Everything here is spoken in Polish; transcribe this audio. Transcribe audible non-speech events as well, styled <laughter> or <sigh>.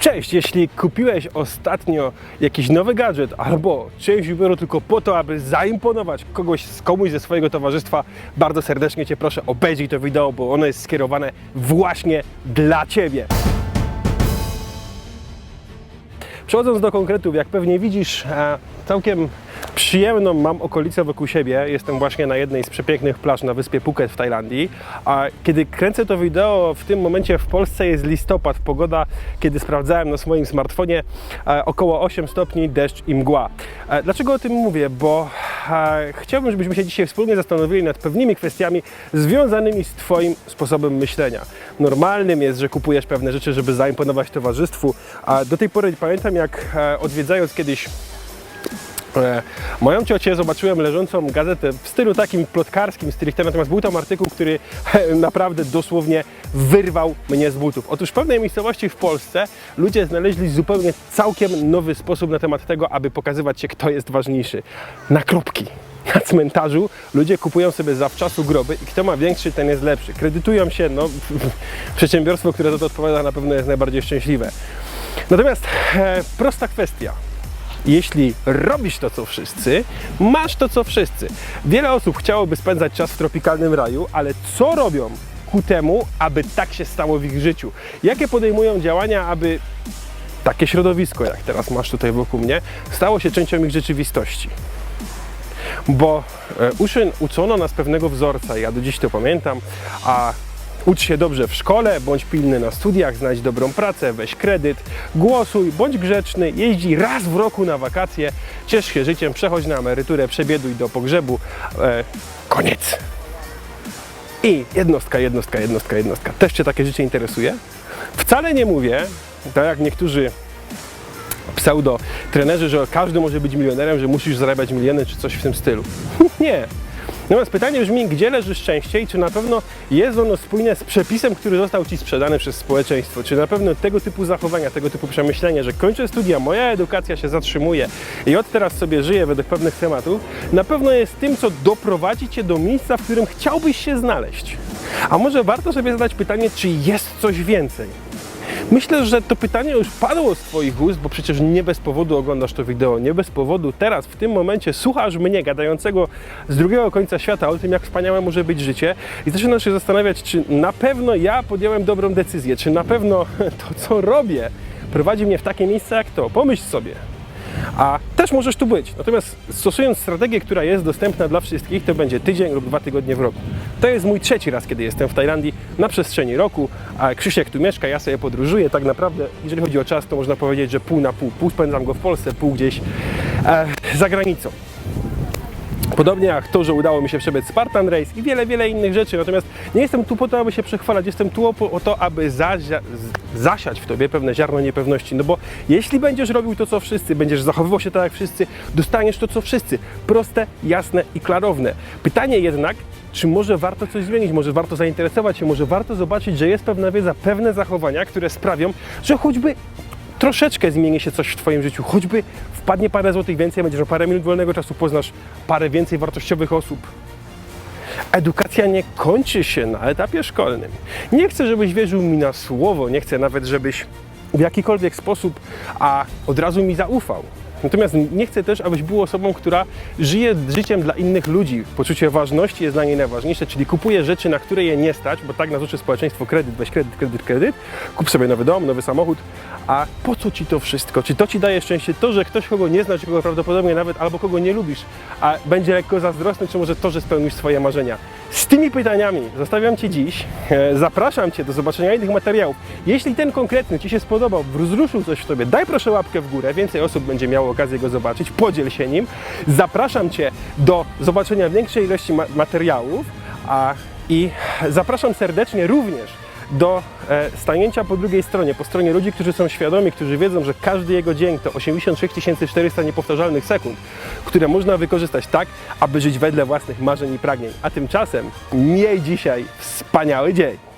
Cześć, jeśli kupiłeś ostatnio jakiś nowy gadżet albo część ubioru tylko po to, aby zaimponować kogoś, komuś ze swojego towarzystwa, bardzo serdecznie Cię proszę obejrzyj to wideo, bo ono jest skierowane właśnie dla Ciebie. Przechodząc do konkretów, jak pewnie widzisz, e, całkiem przyjemną mam okolicę wokół siebie. Jestem właśnie na jednej z przepięknych plaż na wyspie Phuket w Tajlandii. A kiedy kręcę to wideo, w tym momencie w Polsce jest listopad. Pogoda, kiedy sprawdzałem na swoim smartfonie, e, około 8 stopni, deszcz i mgła. E, Dlaczego o tym mówię? Bo e, chciałbym, żebyśmy się dzisiaj wspólnie zastanowili nad pewnymi kwestiami związanymi z Twoim sposobem myślenia. Normalnym jest, że kupujesz pewne rzeczy, żeby zaimponować towarzystwu, do tej pory pamiętam, jak odwiedzając kiedyś Moją ciocię zobaczyłem leżącą gazetę w stylu takim plotkarskim stricte, natomiast był tam artykuł, który e, <laughs> naprawdę dosłownie wyrwał mnie z butów. Otóż w pewnej miejscowości w Polsce ludzie znaleźli zupełnie całkiem nowy sposób na temat tego, aby pokazywać się, kto jest ważniejszy. Na kropki. Na cmentarzu ludzie kupują sobie zawczasu groby i kto ma większy, ten jest lepszy. Kredytują się, no <laughs> przedsiębiorstwo, które za to odpowiada na pewno jest najbardziej szczęśliwe. Natomiast e, prosta kwestia. Jeśli robisz to, co wszyscy, masz to, co wszyscy. Wiele osób chciałoby spędzać czas w tropikalnym raju, ale co robią ku temu, aby tak się stało w ich życiu? Jakie podejmują działania, aby takie środowisko, jak teraz masz tutaj wokół mnie, stało się częścią ich rzeczywistości? Bo e, uczeń uczono nas pewnego wzorca, ja do dziś to pamiętam, a Ucz się dobrze w szkole, bądź pilny na studiach, znajdź dobrą pracę, weź kredyt, głosuj, bądź grzeczny, jeździ raz w roku na wakacje, ciesz się życiem, przechodź na emeryturę, przebieduj do pogrzebu. E, koniec. I jednostka, jednostka, jednostka, jednostka. Też Cię takie życie interesuje? Wcale nie mówię, tak jak niektórzy pseudo trenerzy, że każdy może być milionerem, że musisz zarabiać miliony czy coś w tym stylu. nie. Natomiast pytanie brzmi, gdzie leży szczęście i czy na pewno jest ono spójne z przepisem, który został Ci sprzedany przez społeczeństwo? Czy na pewno tego typu zachowania, tego typu przemyślenia, że kończę studia, moja edukacja się zatrzymuje i od teraz sobie żyję według pewnych tematów, na pewno jest tym, co doprowadzi Cię do miejsca, w którym chciałbyś się znaleźć. A może warto sobie zadać pytanie, czy jest coś więcej? Myślę, że to pytanie już padło z Twoich ust, bo przecież nie bez powodu oglądasz to wideo, nie bez powodu teraz, w tym momencie słuchasz mnie gadającego z drugiego końca świata o tym, jak wspaniałe może być życie i zaczynasz się zastanawiać, czy na pewno ja podjąłem dobrą decyzję, czy na pewno <laughs> to, co robię, prowadzi mnie w takie miejsce jak to. Pomyśl sobie. A też możesz tu być. Natomiast stosując strategię, która jest dostępna dla wszystkich, to będzie tydzień lub dwa tygodnie w roku. To jest mój trzeci raz, kiedy jestem w Tajlandii na przestrzeni roku, a Krzysiek tu mieszka, ja sobie podróżuję. Tak naprawdę, jeżeli chodzi o czas, to można powiedzieć, że pół na pół. Pół spędzam go w Polsce, pół gdzieś e, za granicą. Podobnie jak to, że udało mi się przebiec Spartan Race i wiele, wiele innych rzeczy. Natomiast nie jestem tu po to, aby się przechwalać, jestem tu o, to, aby zazia, zasiać w tobie pewne ziarno niepewności. No bo jeśli będziesz robił to, co wszyscy, będziesz zachowywał się tak jak wszyscy, dostaniesz to, co wszyscy. Proste, jasne i klarowne. Pytanie jednak, czy może warto coś zmienić, może warto zainteresować się, może warto zobaczyć, że jest pewna wiedza, pewne zachowania, które sprawią, że choćby troszeczkę zmieni się coś w Twoim życiu, choćby wpadnie parę złotych więcej, będziesz miał parę minut wolnego czasu, poznasz parę więcej wartościowych osób. Edukacja nie kończy się na etapie szkolnym. Nie chcę, żebyś wierzył mi na słowo, nie chcę nawet, żebyś w jakikolwiek sposób a od razu mi zaufał. Natomiast nie chcę też, abyś był osobą, która żyje życiem dla innych ludzi. Poczucie ważności jest dla niej najważniejsze, czyli kupuje rzeczy, na które je nie stać, bo tak nas uczy społeczeństwo kredyt, weź kredyt, kredyt, kredyt, kup sobie nowy dom, nowy samochód, a po co ci to wszystko? Czy to ci daje szczęście? To, że ktoś, kogo nie znasz, kogo prawdopodobnie nawet albo kogo nie lubisz, a będzie lekko zazdrosny, czy może to, że spełnisz swoje marzenia? Z tymi pytaniami zostawiam Cię dziś. E, Zapraszam Cię do zobaczenia innych materiałów. Jeśli ten konkretny Ci się spodobał, wzruszył coś w Tobie, daj proszę łapkę w górę. Więcej osób będzie miało okazję go zobaczyć. Podziel się nim. Zapraszam Cię do zobaczenia większej ilości ma- materiałów. A, I zapraszam serdecznie również do e, stanięcia po drugiej stronie, po stronie ludzi, którzy są świadomi, którzy wiedzą, że każdy jego dzień to 86 400 niepowtarzalnych sekund, które można wykorzystać tak, aby żyć wedle własnych marzeń i pragnień. A tymczasem miej dzisiaj wspaniały dzień.